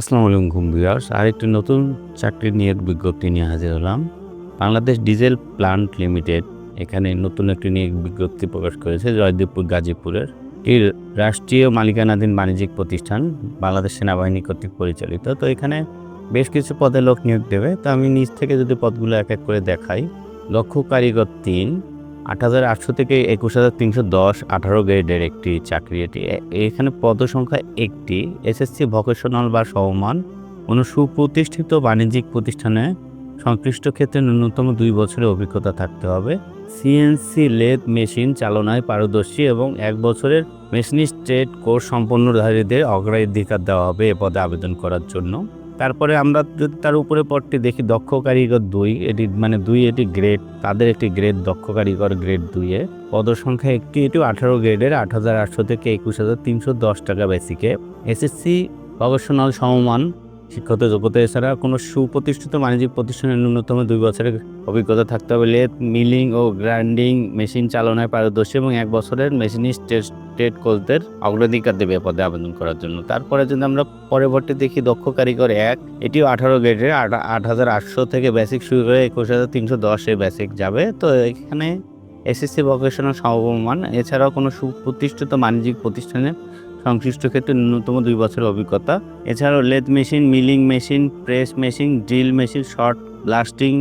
আসসালামু আলাইকুম ভিউয়ার্স, আরেকটি নতুন চাকরির নিয়োগ বিজ্ঞপ্তি নিয়ে হাজির হলাম। বাংলাদেশ ডিজেল প্লান্ট লিমিটেড এখানে নতুন একটি নিয়োগ বিজ্ঞপ্তি প্রকাশ করেছে, জয়দেবপুর গাজীপুরের। এটি রাষ্ট্রীয় মালিকানাধীন বাণিজ্যিক প্রতিষ্ঠান, বাংলাদেশ সেনাবাহিনী কর্তৃক পরিচালিত। তো এখানে বেশ কিছু পদে লোক নিয়োগ দেবে। তো আমি নিজ থেকে যদি পদগুলো এক এক করে দেখাই, লক্ষ্য কারিগর তিন আট হাজার আটশো থেকে একুশ হাজার তিনশো দশ আঠারো গ্রেডের একটি চাকরি এটি। এখানে পদ সংখ্যা একটি, এসএসসি ভকেশনাল বা সমমান, কোনো সুপ্রতিষ্ঠিত বাণিজ্যিক প্রতিষ্ঠানে সংশ্লিষ্ট ক্ষেত্রে ন্যূনতম দুই বছরের অভিজ্ঞতা থাকতে হবে। সিএনসি লেদ মেশিন চালনায় পারদর্শী এবং এক বছরের মেশিনিস্ট ট্রেড কোর্স সম্পন্নধারীদের অগ্রাধিকার দেওয়া হবে এ পদে আবেদন করার জন্য। তারপরে আমরা যদি তার উপরে পরটি দেখি, দক্ষ কারিগর দুই, এটি মানে দুই এটি গ্রেড তাদের একটি গ্রেড দক্ষ কারিগর গ্রেড দুইয়ে পদ সংখ্যা একটি, এটি আঠারো গ্রেডের আট হাজার আটশো থেকে একুশ হাজার তিনশো দশ টাকা বেসিকে এসএসসি প্রফেশনাল সমমান শিক্ষত যোগ্যতা এছাড়া কোনো সুপ্রতিষ্ঠিত বাণিজ্যিক প্রতিষ্ঠানের ন্যূনতম দুই বছরের অভিজ্ঞতা থাকতে হবে। লেথ মিলিং ও গ্রাইন্ডিং মেশিন চালনায় পারদর্শী এবং এক বছরের মেশিনিস্ট ট্রেড কোর্সদের অগ্রাধিকার দেবে পদে আবেদন করার জন্য। তারপরে যদি আমরা পরবর্তী দেখি দক্ষ কারিগর এক, এটিও আঠারো গ্রেডের আট আট হাজার আটশো থেকে বেসিক শুরু করে একুশ হাজার তিনশো দশে বেসিক যাবে। তো এখানে এসএসসি ভোকেশনাল সমমান, এছাড়াও কোনো সুপ্রতিষ্ঠিত বাণিজ্যিক প্রতিষ্ঠানে সংশ্লিষ্ট ক্ষেত্রে ন্যূনতম দুই বছরের অভিজ্ঞতা। এছাড়াও lathe machine, milling machine, press machine, drill machine, short blasting,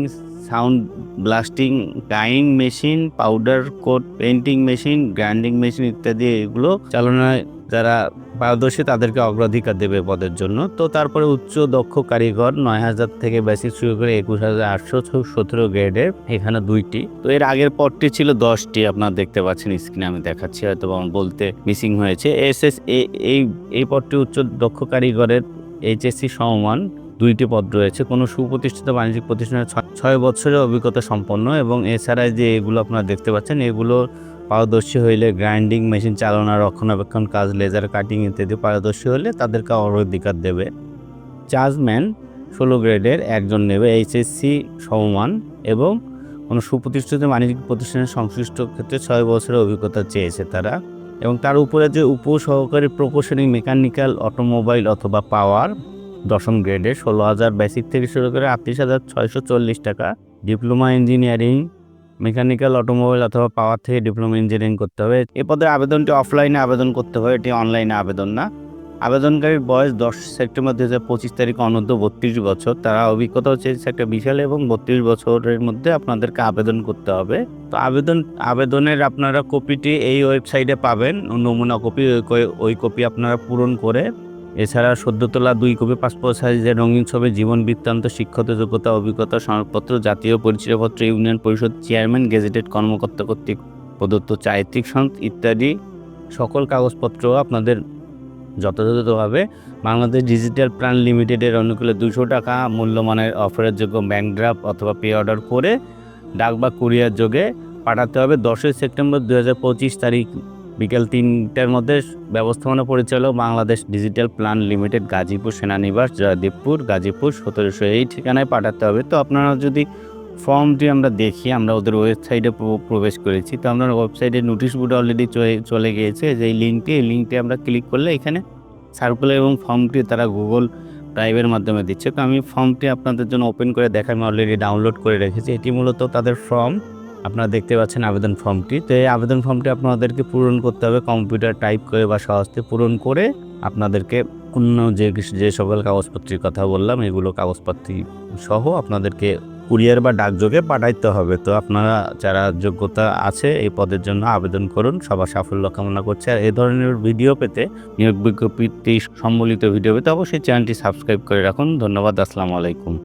sound blasting dyeing machine, powder coat painting machine, grinding machine ইত্যাদি এগুলো চালনায় যারা পারদর্শী তাদেরকে অগ্রাধিকার দেবে পদের জন্য। তো তারপরে উচ্চ দক্ষ কারিগর নয় হাজার থেকে বেসিক শুরু করে একুশ হাজার আটশো সতেরো গ্রেডের এখানে দুইটি। তো এর আগের পদটি ছিল দশটি, আপনারা দেখতে পাচ্ছেন স্ক্রিনে আমি দেখাচ্ছি, হয়তো বলতে মিসিং হয়েছে। এস এস এই এই পদটি উচ্চ দক্ষ কারিগরের এইচএসসি সমমান দুইটি পদ রয়েছে। কোনো সুপ্রতিষ্ঠিত বাণিজ্যিক প্রতিষ্ঠানের ছয়- ছয় বছরের অভিজ্ঞতা সম্পন্ন এবং এছাড়া যে এগুলো আপনারা দেখতে পাচ্ছেন, এগুলো পারদর্শী হইলে গ্রাইন্ডিং মেশিন চালনা, রক্ষণাবেক্ষণ কাজ, লেজার কাটিং ইত্যাদি পারদর্শী হলে তাদেরকে অগ্রাধিকার দেবে। চার্জম্যান ষোলো গ্রেডের একজন নেবে এইচএসসি সমমান এবং কোনো সুপ্রতিষ্ঠিত বাণিজ্যিক প্রতিষ্ঠানের সংশ্লিষ্ট ক্ষেত্রে ছয় বছরের অভিজ্ঞতা চেয়েছে তারা এবং তার উপরে যে উপ সহকারী প্রকৌশলী মেকানিক্যাল, অটোমোবাইল অথবা পাওয়ার দশম গ্রেডে ষোলো হাজার বেসিক থেকে শুরু করে আটত্রিশ হাজার ছয়শো চল্লিশ টাকা, ডিপ্লোমা ইঞ্জিনিয়ারিং মেকানিক্যাল অটোমোবাইল অথবা পাওয়ার থেকে ডিপ্লোমা ইঞ্জিনিয়ারিং করতে হবে। এ পদে আবেদনটি অফলাইনে আবেদন করতে হবে, এটি অনলাইনে আবেদন না। আবেদনকারীর বয়স দশ সেপ্টেম্বর দু হাজার পঁচিশ তারিখ, অনূর্ধ্ব বত্রিশ বছর। তারা অভিজ্ঞতা হচ্ছে একটা বিশাল এবং বত্রিশ বছরের মধ্যে আপনাদেরকে আবেদন করতে হবে। তো আবেদন, আবেদনের আপনারা কপিটি এই ওয়েবসাইটে পাবেন। নমুনা কপি ওই ওই কপি আপনারা পূরণ করে এছাড়া সদ্য তোলা দুই কপি পাসপোর্ট সাইজের রঙিন ছবি, জীবন বৃত্তান্ত, শিক্ষত, যোগ্যতা, অভিজ্ঞতা সনদপত্র জাতীয় পরিচয়পত্র, ইউনিয়ন পরিষদ চেয়ারম্যান, গেজেটেড কর্মকর্তা কর্তৃক প্রদত্ত চারিত্রিক সনদ ইত্যাদি সকল কাগজপত্র আপনাদের যথাযথভাবে বাংলাদেশ ডিজিটাল প্ল্যান লিমিটেডের অনুকূলে দুশো টাকা মূল্যমানের অফারের যোগ্য ব্যাংক ড্রাফট অথবা পে অর্ডার করে ডাক বা কুরিয়ার যোগে পাঠাতে হবে। দশই সেপ্টেম্বর দু হাজার পঁচিশ তারিখ বিকেল তিনটার মধ্যে ব্যবস্থাপনা পরিচালক Bangladesh digital plan limited Gazipur সেনানিবাস Joydebpur Gazipur সতেরোশো এই ঠিকানায় পাঠাতে হবে। তো আপনারা যদি ফর্মটি আমরা দেখি, আমরা ওদের ওয়েবসাইটে প্রবেশ করেছি। তো আমরা ওয়েবসাইটে নোটিশ বোর্ড অলরেডি চলে গিয়েছে। যে এই লিঙ্কটি এই লিঙ্কটি আমরা ক্লিক করলে এখানে সার্কুলার এবং ফর্মটি তারা গুগল ড্রাইভের মাধ্যমে দিচ্ছে। তো আমি ফর্মটি আপনাদের জন্য ওপেন করে দেখা আমি অলরেডি ডাউনলোড করে রেখেছি। এটি মূলত তাদের ফর্ম আপনারা দেখতে পাচ্ছেন আবেদন ফর্মটি। তো এই আবেদন ফর্মটি আপনাদেরকে পূরণ করতে হবে। কম্পিউটার টাইপ করে বা সহজতে পূরণ করে আপনাদেরকে অন্য যে যে সকল কাগজপত্রের কথা বললাম, এগুলো কাগজপত্র সহ আপনাদেরকে কুরিয়ার বা ডাকযোগে পাঠাইতে হবে। তো আপনারা যারা যোগ্যতা আছে এই পদের জন্য আবেদন করুন। সবার সাফল্য কামনা করছে। আর এই ধরনের ভিডিও পেতে নিয়োগ বিজ্ঞপ্তি সম্বলিত ভিডিও পেতে অবশ্যই চ্যানেলটি সাবস্ক্রাইব করে রাখুন। ধন্যবাদ। আসসালামু আলাইকুম।